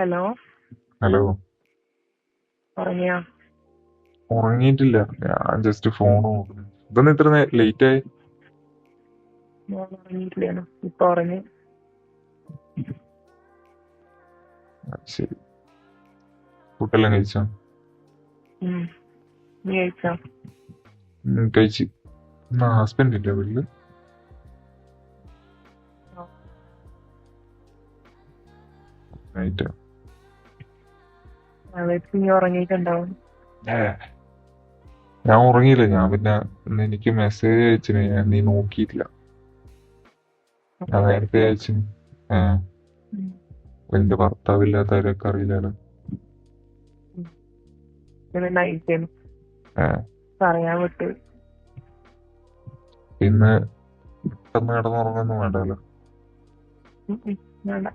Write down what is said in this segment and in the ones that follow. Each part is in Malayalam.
Hello hello. പറഞ്ഞോ ഉറങ്ങിയിട്ടില്ല. ഞാൻ ജസ്റ്റ് ഫോൺ നോക്കുന്നു. ഇതൊന്നും ഇത്ര ലേറ്റ് ആയി? ഹസ്ബൻഡിന്റെ ഉറങ്ങിയിട്ടില്ലേനു ഇപ്പൊ ഉറങ്ങി. ശരി. ഫുഡെല്ലാം കഴിച്ചോ? ഉം. നീ കഴിച്ചോ? ഉം, കഴിച്ച്. ഹസ്ബൻഡ് ഇല്ലേ വീട്ടിൽ? നൈറ്റ് നീ ഉറങ്ങിയിട്ടുണ്ടാവും. ഞാൻ ഉറങ്ങിയില്ല. ഞാൻ പിന്നെ ഇന്ന് എനിക്ക് മെസ്സേജ് അയച്ചിന്. ഞാൻ നീ നോക്കിയിട്ടില്ല. ഞാൻ നേരത്തെ അയച്ചിന്. എന്റെ ഭർത്താവില്ലാത്തവരൊക്കെ അറിയില്ലല്ലോ. പറയാൻ വിട്ട്. പിന്നെ പെട്ടെന്ന് കിടന്നുറങ്ങൊന്നും വേണ്ടല്ലോ. വേണ്ട.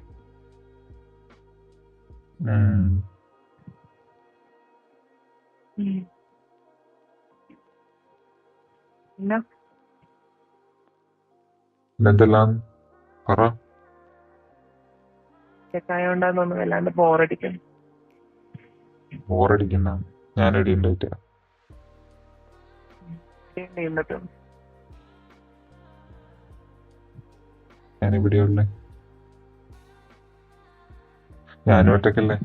പിന്നെന്തെല്ലാം? പറ. ചെക്കായോണ്ടാന്നൊന്നും വല്ലാണ്ട് ബോറടിക്കുന്നു ബോറടിക്കുന്ന ഞാനടി ഉണ്ടായിട്ട് എന്നിട്ട് ഞാനിവിടെയുള്ള. ഞാനും ഒറ്റക്കല്ലേ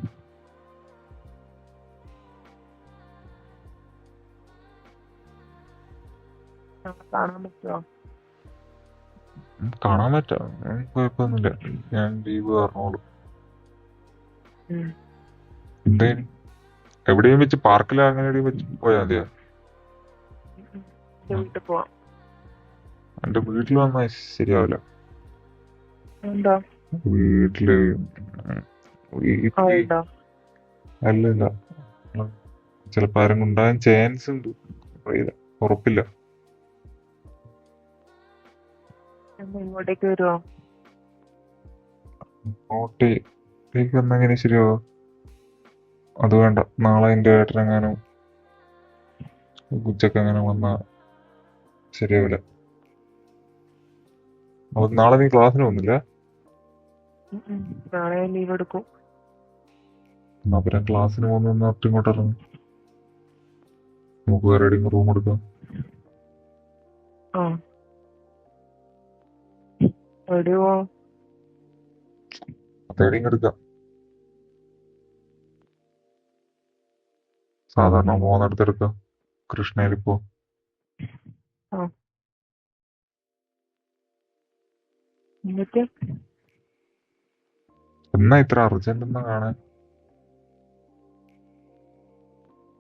കാണാൻ പറ്റുമോ കാണാൻ പറ്റാം. കുഴപ്പമൊന്നുമില്ല. ഞാൻ ലീവ് പറഞ്ഞോളൂ. എന്തേലും എവിടെയും വെച്ച് പാർക്കിലോ അങ്ങനെ എവിടെയും വെച്ച് പോയാൽ മതിയോ. എന്റെ വീട്ടിൽ വന്നാൽ ശരിയാവില്ല. വീട്ടിൽ അല്ലല്ല. ചിലപ്പോ ആരും ഉണ്ടാകാൻ ചാൻസ് ഉണ്ട്. ഉറപ്പില്ല. ഇങ്ങോട്ടേക്ക് വരുമോ അങ്ങോട്ടേക്ക് വന്നാ എങ്ങനെ ശരിയാവോ അത് വേണ്ട. നാളെ എന്റെ ഏട്ടനെങ്ങാനും ഉച്ചയ്ക്ക് അങ്ങനെ വന്നാ ശരിയാവില്ല. അപ്പൊ നാളെ നീ ക്ലാസ്സിന് ഉം. നാളെ ലീവ് എടുക്കും. എന്നാ പിന്നെ ക്ലാസ്സിന് പോകുന്ന ഇങ്ങോട്ട് ഇറങ്ങും. നമുക്ക് വേറെ റൂം എടുക്കാം. ആ. എവിടെയോ എടുക്കാം സാധാരണ പോകുന്നിടത്ത് എടുക്കാം കൃഷ്ണയിലിപ്പോ എന്നാ ഇത്ര അർജന്റ് എന്നാ കാണാൻ?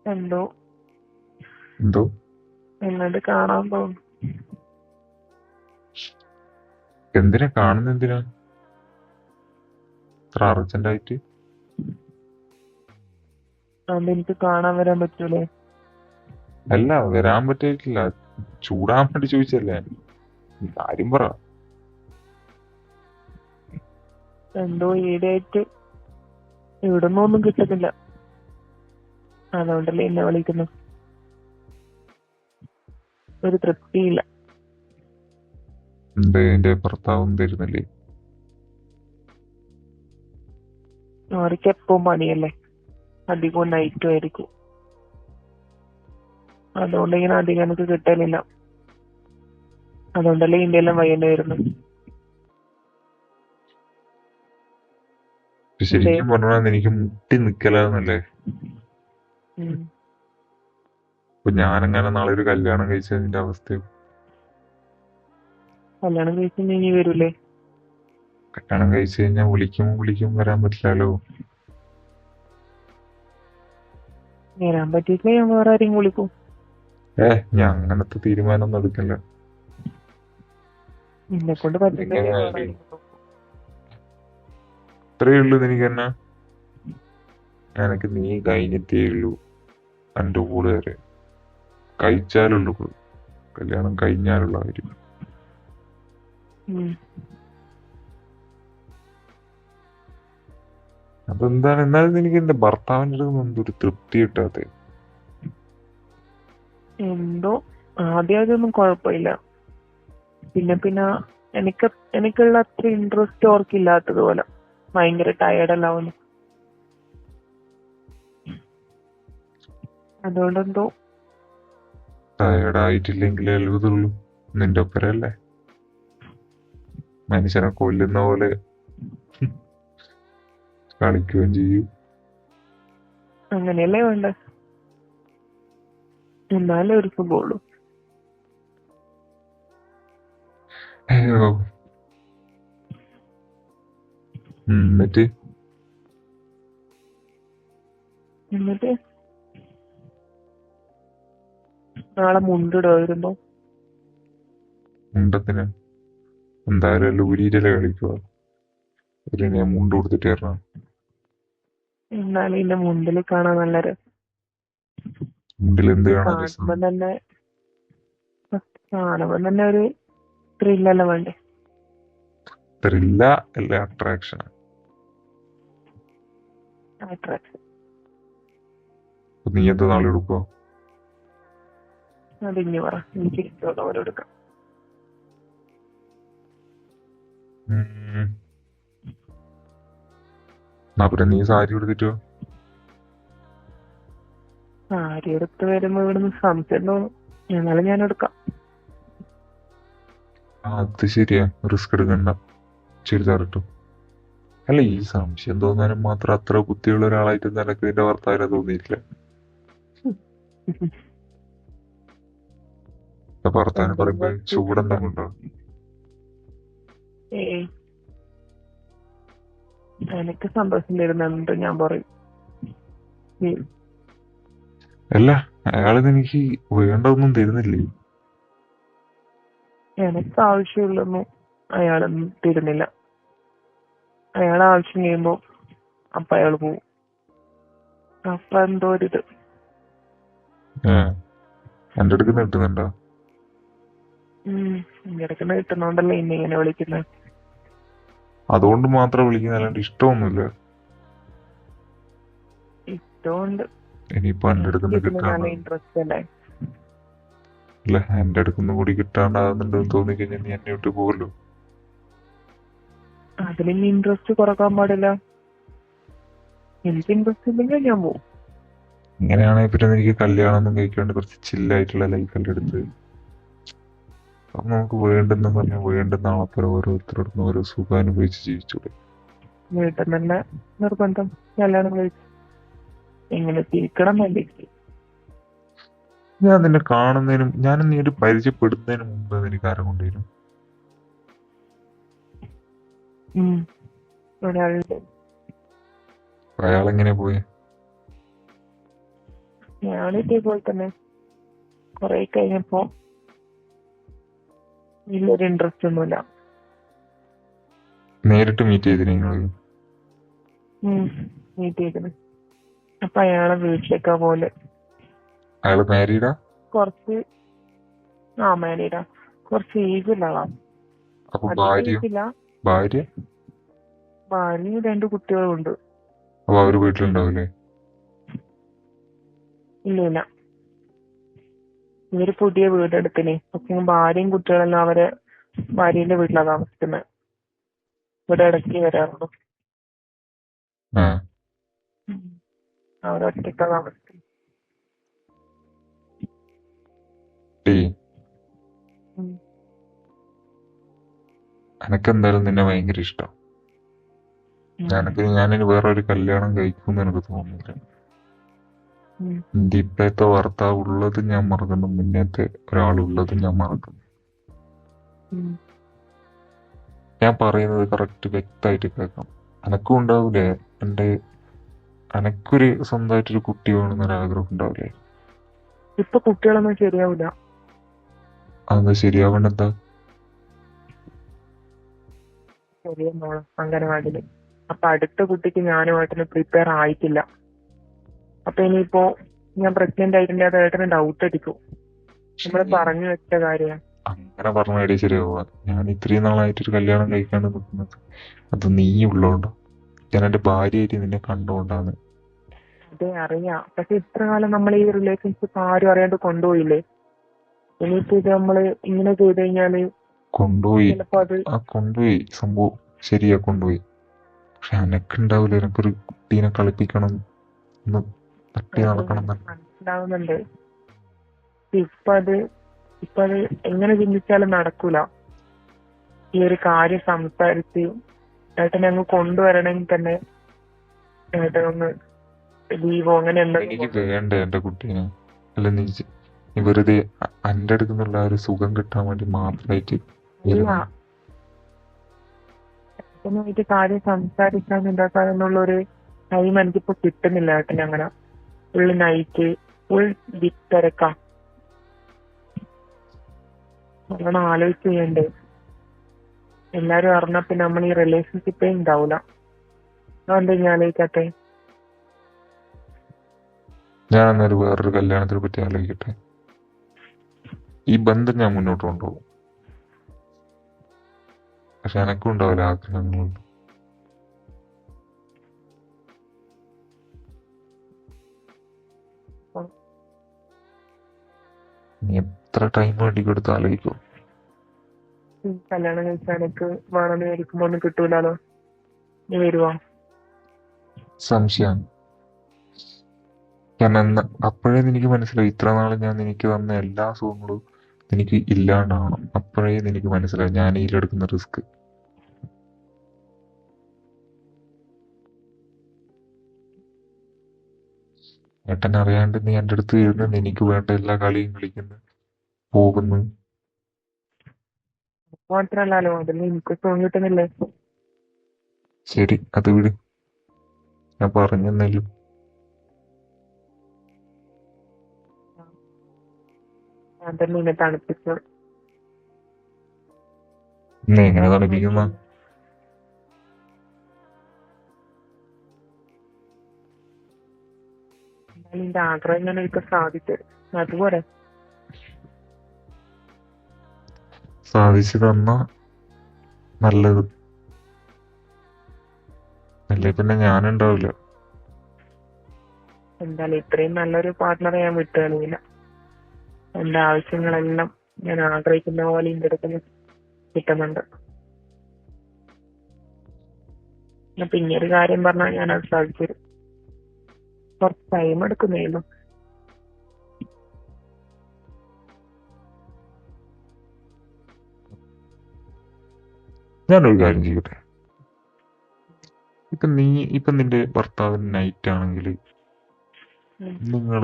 എന്തോ? എന്തോ? എന്നിട്ട് കാണാൻ തോന്നും എന്തിനാ കാണുന്ന എന്തിനാ? ഇത്ര അർജന്റ് ആയിട്ട്? അതുകൊണ്ട് എനിക്ക് കാണാൻ വരാൻ പറ്റൂലേ? അല്ല വരാൻ പറ്റിയിട്ടില്ല ചൂടാൻ വേണ്ടി ചോദിച്ചല്ലേ കാര്യം പറ. എന്തോ ഈടായിട്ട് ഇവിടുന്ന് ഒന്നും കിട്ടുന്നില്ല. അതുകൊണ്ടല്ലേ എന്നെ വിളിക്കുന്നു ഒരു തൃപ്തിയില്ല. എന്ത് എന്റെ ഭർത്താവും തരുന്നില്ലേ അവർക്ക് എപ്പോഴും പണിയല്ലേ? അധികവും നൈറ്റും ആയിരിക്കും. അതുകൊണ്ട് ഇങ്ങനെ അധികം എനിക്ക് കിട്ടലില്ല. അതുകൊണ്ടല്ലേ ഇന്ത്യയെല്ലാം വയ്യേണ്ടി വരുന്നു ശരിക്കും പറഞ്ഞാൽ എനിക്ക് മുട്ടി നിക്കലാന്നല്ലേ? ഞാനങ്ങനെ നാളെ ഒരു കല്യാണം കഴിച്ചതിന്റെ അവസ്ഥ കല്യാണം കഴിച്ച് ഇനി വരൂലേ? കല്യാണം കഴിച്ചു കഴിഞ്ഞാൽ വിളിക്കും വിളിക്കും വരാൻ പറ്റില്ലല്ലോ. വരാൻ പറ്റിയിട്ടില്ല ഞാൻ വേറെ ആരെയും വിളിക്കും. ഏ ഞാൻ അങ്ങനത്തെ തീരുമാനം ഒന്നും എടുക്കില്ല. എന്നെ കൊണ്ട്. ഇത്രയേ ഉള്ളൂ എനിക്ക് തന്നെ. എനിക്ക് നീ കഴിഞ്ഞിട്ടേ ഉള്ളൂ എന്റെ കൂടെ വരെ. കഴിച്ചാലുള്ളൂ കല്യാണം കഴിഞ്ഞാലുള്ള കാര്യം. അതെന്താണ്? എന്നാലും എനിക്ക് എന്റെ ഭർത്താവിന്റെ അടുത്ത് എന്തോ ഒരു തൃപ്തി കിട്ടാതെ എന്തോ? ആദ്യമായിട്ടൊന്നും കുഴപ്പമില്ല. പിന്നെ പിന്നെ എനിക്ക് എനിക്കുള്ള അത്ര ഇൻട്രസ്റ്റ് ഓർക്കില്ലാത്തതുപോലെ. ഭയങ്കര ടയർഡ് അല്ലാവുന്നു അതുകൊണ്ടെന്തോ? ടയർഡായിട്ടില്ലെങ്കിലേ എഴുതുള്ളൂ നിന്റെ ഒപ്പരല്ലേ മനുഷ്യനെ കൊല്ലുന്ന പോലെ കളിക്കുകയും ചെയ്യും. അങ്ങനെയല്ലേ വേണ്ട? എന്നാലേ ഒരു എന്നിട്ട്? എന്നിട്ട്? നാളെ മുണ്ടിടോ വരുമ്പോ? മുണ്ടത്തിന്? എന്തായാലും എല്ലാം ഊരിയിട്ടല്ലേ കളിക്കുക. ഒരു ഞാൻ മുണ്ട് കൊടുത്തിട്ട് തരണം എന്നാലും എന്റെ മുണ്ടിൽ കാണാൻ നല്ല മുണ്ടിൽ എന്ത് കാണാൻ തന്നെ കാണുമ്പോ തന്നെ ഒരു ത്രില്ലല്ല വേണ്ടേ? ത്രില്ല അല്ല അട്രാക്ഷൻ അട്രാക്ഷൻ നീ എന്താ നാളെ എടുക്കോ അതിഞ്ഞു പറ. എനിക്ക് ഇഷ്ടമുള്ളവരെ ഉം. എന്നാ പിന്നെ നീ സാരി എടുത്തിട്ടോ സാരി എടുത്ത് വരുമ്പോ ഇവിടുന്ന് സംശയം തോന്നും. എന്നാലും ഞാൻ എടുക്കാം. അത് ശരിയാ. റിസ്ക് എടുക്കണ്ട. ചുരിദാറിട്ടു അല്ല ഈ സംശയം തോന്നാനും മാത്രം അത്ര ബുദ്ധിയുള്ള ഒരാളായിട്ട് നിനക്ക് നിന്റെ ഭർത്താവിനെ തോന്നിയിട്ടില്ല. ഭർത്താവിന് പറയുമ്പോ ചൂടെന്താ ഏയ് എനിക്ക് സന്തോഷം തരുന്നുണ്ട് ഞാൻ പറയും. അല്ല അയാളിത് എനിക്ക് വേണ്ടതൊന്നും തരുന്നില്ലേ? എനിക്ക് ആവശ്യമുള്ളൊന്നും അയാളൊന്നും തരുന്നില്ല. അയാൾ ആവശ്യം ചെയ്യുമ്പോ അപ്പൊ അയാൾ പോവും. അപ്പൊ എന്തോ ഒരിത് എന്റെ അടുക്ക് കിട്ടുന്നുണ്ടോ? ഇന്നെ ഇങ്ങനെ വിളിക്കുന്നത് അതുകൊണ്ട് മാത്രം വിളിക്കുന്ന അല്ലാണ്ട് ഇഷ്ടമൊന്നുമില്ല. ഇഷ്ടമുണ്ട്. ഇനിയിപ്പോ എന്റെ അടുക്കുന്ന ഇൻട്രസ്റ്റ് അല്ലേ? അല്ല എന്റെ അടുക്കുന്ന കൂടി കിട്ടാണ്ടാകുന്നുണ്ടെന്ന് തോന്നിക്കഴിഞ്ഞാൽ നീ എന്നെ വിട്ടു പോകല്ലോ. അതിൽ ഇൻട്രസ്റ്റ് കുറയ്ക്കാൻ പാടില്ല. എനിക്ക് ഇൻട്രസ്റ്റ് ഇല്ലെങ്കിൽ ഞാൻ പോകും ഇങ്ങനെയാണെങ്കിൽ പിന്നെ എനിക്ക് കല്യാണം ഒന്നും കഴിക്കാണ്ട് കുറച്ച് ചില്ലായിട്ടുള്ള ലൈഫ് എല്ലാം എടുത്ത് അപ്പൊ നമുക്ക് വേണ്ടെന്ന് പറഞ്ഞാൽ വേണ്ടെന്ന് ആളപ്പുറം ഓരോരുത്തരോടും ഓരോ സുഖം അനുഭവിച്ച് ജീവിച്ചൂടെ. വീട്ടിൽ തന്നെ നിർബന്ധം കല്യാണം കഴിച്ചു എങ്ങനെ തിരിക്കണം വേണ്ടി ഞാൻ നിന്നെ കാണുന്നതിനും ഞാൻ നീ ഒരു പരിചയപ്പെടുന്നതിന് മുമ്പ് എനിക്ക് ആരം കൊണ്ടുവരും അയാൾ എങ്ങനെ പോയി? ഞാൻ ഇതേപോലെ തന്നെ കൊറേ കഴിഞ്ഞപ്പോ വലിയൊരു ഇൻട്രസ്റ്റ് ഒന്നുമില്ല. നേരിട്ട് മീറ്റ് ചെയ്തിന് മീറ്റ് ചെയ്തത് അപ്പൊ അയാളെ വീട്ടിലേക്കാ പോലെ. അയാൾ മാരീഡാ കുറച്ച് ആ മാരീഡാ കുറച്ച് ഏജ് ഉള്ള ആളാ. ഭാര്യ ഭാര്യ? രണ്ട് കുട്ടികളുണ്ട് അപ്പൊ അവർ വീട്ടിലുണ്ടാവില്ലേ ഇല്ല ഇല്ല. ഇവർ പുതിയ വീടെടുത്തിനെ. അപ്പൊ ഭാര്യയും കുട്ടികളെല്ലാം അവരെ ഭാര്യന്റെ വീട്ടിലാ താമസിക്കുന്നത് ഇവിടെ ഇടയ്ക്ക് വരാറുള്ളൂ. അവരൊറ്റയ്ക്കാ താമസിക്കുന്നത് എനക്കെന്തായാലും നിന്നെ ഭയങ്കര ഇഷ്ടം. ഉം. ഞാനൊക്കെ ഞാനിനി വേറെ ഒരു കല്യാണം കഴിക്കുമെന്ന് എനിക്ക് തോന്നുന്നില്ല. എന്റെ ഇപ്പോഴത്തെ ഭർത്താവ് ഉള്ളത് ഞാൻ മറക്കുന്നു. മുന്നേത്തെ ഒരാളുള്ളത് ഞാൻ മറക്കുന്നു. ഞാൻ പറയുന്നത് കറക്റ്റ് വ്യക്തമായിട്ട് കേൾക്കാം. എനക്കും ഉണ്ടാവില്ലേ എന്റെ എനക്കൊരു സ്വന്തമായിട്ടൊരു കുട്ടി വേണമെന്നൊരു ആഗ്രഹം ഉണ്ടാവില്ലേ? ഇപ്പൊ കുട്ടികളൊന്നും ശരിയാവില്ല അന്ന് ശരിയാവണ്ട എന്താ? മോൾ അംഗനവാടിയിൽ അപ്പൊ അടുത്ത കുട്ടിക്ക് ഞാനുമായിട്ടിന് പ്രിപ്പയർ ആയിട്ടില്ല. അപ്പൊ ഇനിയിപ്പോ ഞാൻ പ്രഗ്നന്റ് ആയിട്ടുണ്ട് അത് ഏട്ടന് ഡൗട്ട് അടിക്കും. നമ്മൾ പറഞ്ഞു വെച്ച കാര്യം. അങ്ങനെ പറഞ്ഞ ഐഡിയ ശരിയാവുക ഞാൻ ഇത്രയും നാളായിട്ടൊരു കല്യാണം കഴിക്കാണ്ട് നിൽക്കുന്നത് അത് നീ ഉള്ളോണ്ട് ഞാൻ എന്റെ ഭാര്യയായിട്ട് നിന്നെ കണ്ടുകൊണ്ടാണ് അതെ അറിയാം. പക്ഷെ ഇത്ര കാലം നമ്മൾ ഈ റിലേഷൻഷിപ്പ് ആരും അറിയാണ്ട് കൊണ്ടുപോയില്ലേ? ഇനിയിപ്പോ ഇത് നമ്മൾ ഇങ്ങനെ ചെയ്ത് കഴിഞ്ഞാൽ കൊണ്ടുപോയി. ആ കൊണ്ടുപോയി. സംഭവം ശരിയാ കൊണ്ടുപോയി. പക്ഷെ എനക്കുണ്ടാവില്ല എനക്കൊരു കുട്ടീനെ കളിപ്പിക്കണം ഒന്ന് തട്ടി നടക്കണം എന്ന് മനസ്സിലായി ഇപ്പൊ അത് ഇപ്പൊ അത് എങ്ങനെ ചിന്തിച്ചാലും നടക്കൂല. ഈ ഒരു കാര്യം സംസാരിച്ച് ഏട്ടനെ അങ്ങ് കൊണ്ടുവരണമെങ്കിൽ തന്നെ ഏട്ടൻ ഒന്ന് ലീവോ അങ്ങനെ എനിക്ക് വേണ്ട എന്റെ കുട്ടീനെ. അല്ല നീ നീ വെറുതെ എന്റെ അന്റെ അടുത്ത് നിന്നുള്ള ഒരു സുഖം കിട്ടാൻ വേണ്ടി മാത്രമായിട്ട് കാര്യം സംസാരിക്കാൻ എന്താക്കാന്നുള്ള ഒരു ടൈം എനിക്കിപ്പോ കിട്ടുന്നില്ല ഏട്ടൻ അങ്ങനെ. ഫുൾ full ഫുൾ തിരക്കാ. നല്ലോണം ആലോചിച്ച് ചെയ്യണ്ടേ എല്ലാരും അറിഞ്ഞാ പിന്നെ നമ്മൾ ഈ റിലേഷൻഷിപ്പേ ഉണ്ടാവൂല അതെന്താ ഞാൻ ആലോചിക്കാത്തെ? ഞാൻ അന്നൊരു വേറൊരു കല്യാണത്തിനെ പറ്റി ആലോചിക്കട്ടെ. ഈ ബന്ധം ഞാൻ മുന്നോട്ട് കൊണ്ടുപോകും. പക്ഷെ എനക്കും ഉണ്ടാവില്ല ആഗ്രഹങ്ങളുണ്ട് നീ എത്ര ടൈം വേണ്ടി കൊടുത്ത് ആലോചിക്കും? കല്യാണം കഴിച്ചാൽ എനിക്ക് വേണമെന്ന് വിചാരിക്കുമ്പോ ഒന്നും കിട്ടൂലോ നീ വരുവാ? സംശയം കാരണം അപ്പോഴേ നിനക്ക് മനസ്സിലായി. ഇത്ര നാൾ ഞാൻ നിനക്ക് തന്ന എല്ലാ സുഖങ്ങളും നിനക്ക് ഇല്ലാണ്ടാവണം. അപ്പോഴേ നിനക്ക് മനസ്സിലായി. ഞാൻ ഈ ഇതിലെടുക്കുന്ന റിസ്ക് ഏട്ടൻ അറിയാണ്ട് നീ എന്റെ അടുത്ത് ഇരുന്ന് എനിക്ക് വേണ്ട എല്ലാ കളിയും കളിക്കുന്നു. പോകുന്നു. മാത്രല്ലല്ലോ അതിൽ എനിക്ക് സുഖം കിട്ടുന്നില്ലേ? ശരി അത് വിട്. ഞാൻ പറഞ്ഞെന്നല്ലോ ഞാൻ തന്നെ നിന്നെ തണുപ്പിച്ചു നീ എങ്ങനെ തണുപ്പിക്കുന്ന? എന്നാലും എന്റെ ആഗ്രഹം ഞാൻ എനിക്ക് സാധിച്ചു അതുപോലെ. സാധിച്ചു തന്ന നല്ലത്. അല്ലേ? പിന്നെ ഞാനുണ്ടാവില്ല. എന്തായാലും ഇത്രയും നല്ലൊരു പാർട്ട്ണറെ ഞാൻ വിട്ടു കളയില്ല എന്റെ ആവശ്യങ്ങളെല്ലാം ഞാൻ ആഗ്രഹിക്കുന്ന പോലെ എന്റെ അടുത്ത് കിട്ടുന്നുണ്ട്. പിന്നെ ഒരു കാര്യം പറഞ്ഞാൽ ഞാൻ അത് സാധിച്ചു കുറച്ച് ടൈം എടുക്കുന്നേലും ഞാനൊരു കാര്യം ചെയ്യട്ടെ? ഇപ്പൊ നീ ഇപ്പൊ നിന്റെ ഭർത്താവിന് നൈറ്റ് ആണെങ്കിൽ നിങ്ങൾ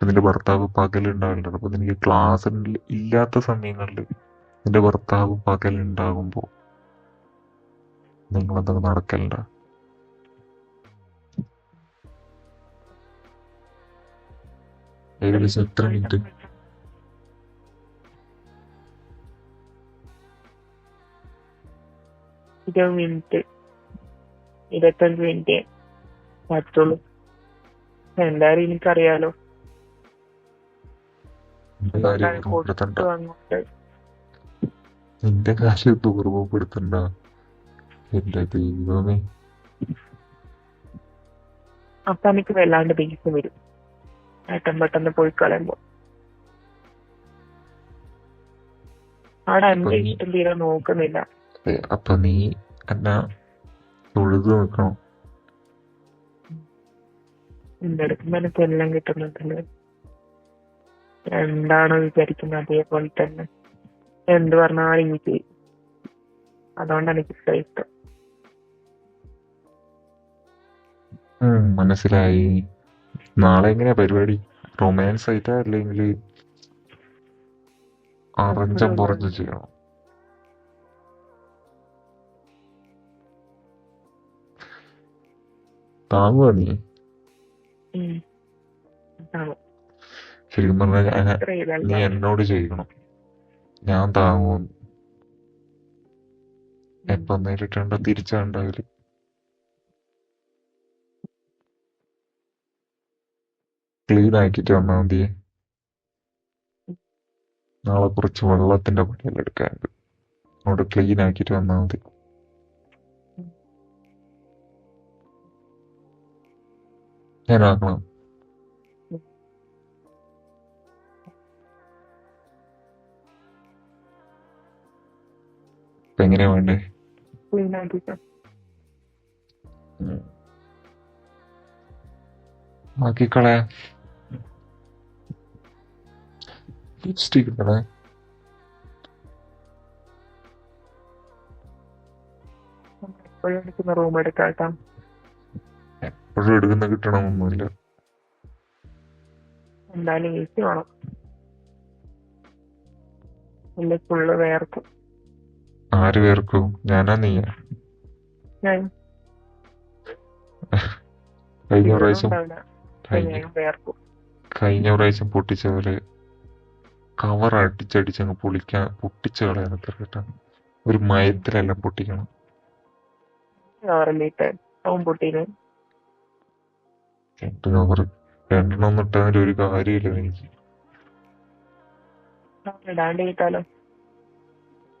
നിന്റെ ഭർത്താവ് പകലുണ്ടാവില്ല അപ്പൊ നിനക്ക് ക്ലാസ് ഇല്ലാത്ത സമയങ്ങളിൽ നിന്റെ ഭർത്താവ് പകലുണ്ടാകുമ്പോ നിങ്ങളെന്തൊക്കെ നടക്കലുണ്ട ഏകദേശം എത്ര മിനിറ്റ് ഇരുപത് മിനിറ്റ് ഇരുപത്തഞ്ച് മിനിറ്റ് പറ്റുള്ളൂ എന്തായാലും എനിക്കറിയാലോ. നിന്റെ കാശ് എന്റെ ദൈവമേ? അപ്പൊ എനിക്ക് വല്ലാണ്ട് ദേഷ്യം വരും. ഏട്ടൻ പെട്ടെന്ന് പോയി കളയുമ്പോ. അവിടെ എന്റെ ഇഷ്ടം തീരെ നോക്കുന്നില്ല. അപ്പൊ നീ എന്നാ തൊഴുത് നോക്കണോ അടുത്ത് എനിക്ക് എല്ലാം കിട്ടുന്നതിൽ എന്താണ് വിചാരിക്കുന്നത് അതേപോലെ തന്നെ. എന്ത് പറഞ്ഞാലും എനിക്ക് ചെയ്യും. അതുകൊണ്ടാണ് എനിക്ക് ഇഷ്ടം. മനസ്സിലായി. നാളെ എങ്ങനെയാ പരിപാടി? റൊമാൻസ് ആയിട്ടാ അല്ലെങ്കിൽ അറഞ്ചം പുറഞ്ഞു ചെയ്യണം? താങ്ങുവാ നീ? ശരിക്കും പറഞ്ഞാൽ നീ എന്നോട് ചെയ്യണം. ഞാൻ താങ്ങും. എപ്പം നേരിട്ടേണ്ട തിരിച്ചാണ്ടാവില്ല ക്ലീൻ ആക്കിയിട്ട് വന്നാൽ മതിയെ നാളെ കുറച്ച് വെള്ളത്തിന്റെ പണിയെല്ലാം എടുക്കാനുണ്ട് അവിടെ ക്ലീൻ ആക്കിയിട്ട് വന്നാൽ മതി. ഞാൻ ആക്കണം. എങ്ങനെയാ വേണ്ടേ? ആക്കിക്കളയാം ലിപ്സ്റ്റിക് ഇടണേ എപ്പോഴും എടുക്കുന്ന റൂം എടുക്കാട്ടാ എപ്പോഴും എടുക്കുന്ന കിട്ടണമൊന്നുമില്ല. എന്തായാലും എ സി വേണം. ഇല്ല ഫുള്ള് വേർക്കും. ആര് ഞാനാ നീയാ ഞാൻ. കഴിഞ്ഞ പ്രാവശ്യം. കഴിഞ്ഞ പ്രാവശ്യം പൊട്ടിച്ച പോലെ കവർ അടിച്ചടിച്ചങ്ങ് പൊളിക്കാൻ പൊട്ടിച്ച് കളയാൻ അത്ര കേട്ടാ. ഒരു മയത്തിലെല്ലാം പൊട്ടിക്കണം. രണ്ട് കവർ രണ്ടെണ്ണം ഇട്ടതിൽ ഒരു കാര്യമില്ല എനിക്ക്.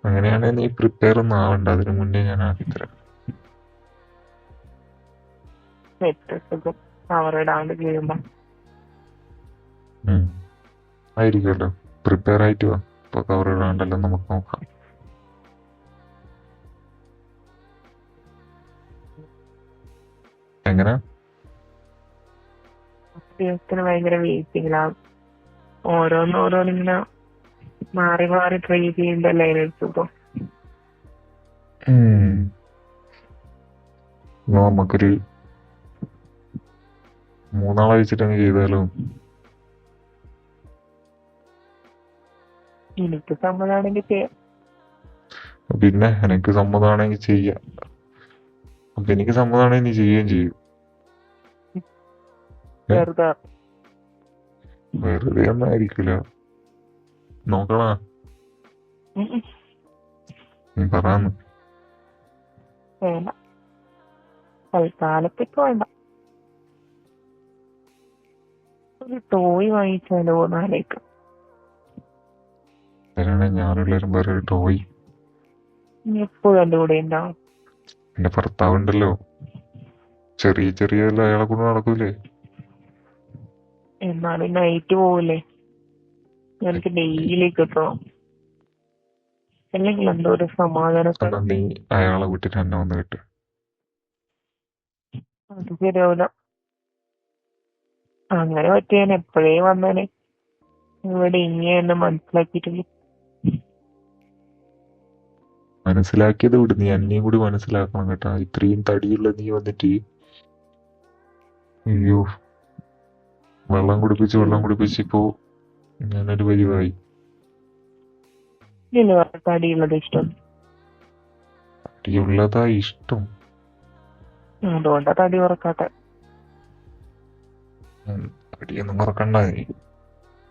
അങ്ങനെയാണെങ്കിൽ നീ പ്രിപ്പയർ ഒന്നും ആവണ്ട. അതിന് മുന്നേ ഞാൻ ആക്കി തരാം. ചെയ്യുമ്പോ. ആയിരിക്കുമല്ലോ. പ്രിപ്പയർ ആയിട്ട് വേണം ഇപ്പൊ കവർ ഇടാണ്ടല്ലോ നമുക്ക് നോക്കാം. എങ്ങനെ? ദിവസത്തിന് ഭയങ്കര വെയിറ്റിംഗിലാണ് ഓരോന്ന് ഓരോന്നിങ്ങനെ മാറി മാറി ട്രൈ ചെയ്യണ്ടല്ലേ സുഖം ഉം. എന്നാ നമുക്കൊരു മൂന്നാളെ വെച്ചിട്ടങ്ങ് ചെയ്താലോ? എനിക്ക് സമ്മതാണെങ്കിൽ ചെയ്യാം. പിന്നെ എനിക്ക് സമ്മതമാണെങ്കിൽ ചെയ്യാം. അപ്പൊ എനിക്ക് സമ്മതമാണെങ്കിൽ നീ ചെയ്യുകയും ചെയ്യും? വെറുതെ. ഒന്നായിരിക്കില്ല നോക്കണ. നീ വേണ്ട. തൽക്കാലത്തേക്ക് വേണ്ട. ഒരു ടോയ് വാങ്ങിച്ചാലോ എന്നാലേക്കും അതിനാണ് ഞാനുള്ളൊരു വേറെ ടോയ്. എപ്പോഴും എന്റെ കൂടെ ഉണ്ടാവും. എന്റെ ഭർത്താവുണ്ടല്ലോ. ചെറിയ ചെറിയ അയാളെ കൊണ്ട് നടക്കൂലേ? എന്നാലും നൈറ്റ് പോവില്ലേ എനിക്ക് ഡെയിലി കിട്ടണം അല്ലെങ്കിൽ എന്തോ ഒരു സമാധാനം നീ അയാളെ വിട്ടിട്ട് എന്നെ വന്ന് കിട്ടും അത് ശരിയാവില്ല അങ്ങനെ പറ്റിയാൻ എപ്പോഴേ വന്നേനെ? ഇവിടെ ഇങ്ങനെ എന്നെ മനസ്സിലാക്കിയിട്ടില്ല. മനസ്സിലാക്കിയത് വിട് നീ എന്നെയും കൂടി മനസ്സിലാക്കണം കേട്ടാ. ഇത്രയും തടിയുള്ള നീ വന്നിട്ട് അയ്യോ വെള്ളം കുടിപ്പിച്ച് വെള്ളം കുടിപ്പിച്ച് ഇപ്പോ ഞാനൊരു പരിവായി തടിയുള്ളത് ഇഷ്ടം. തടിയുള്ളതാ ഇഷ്ടം. അതുകൊണ്ടാ തടി ഉറക്കാട്ടെ തടിയൊന്നും മറക്കണ്ട നീ.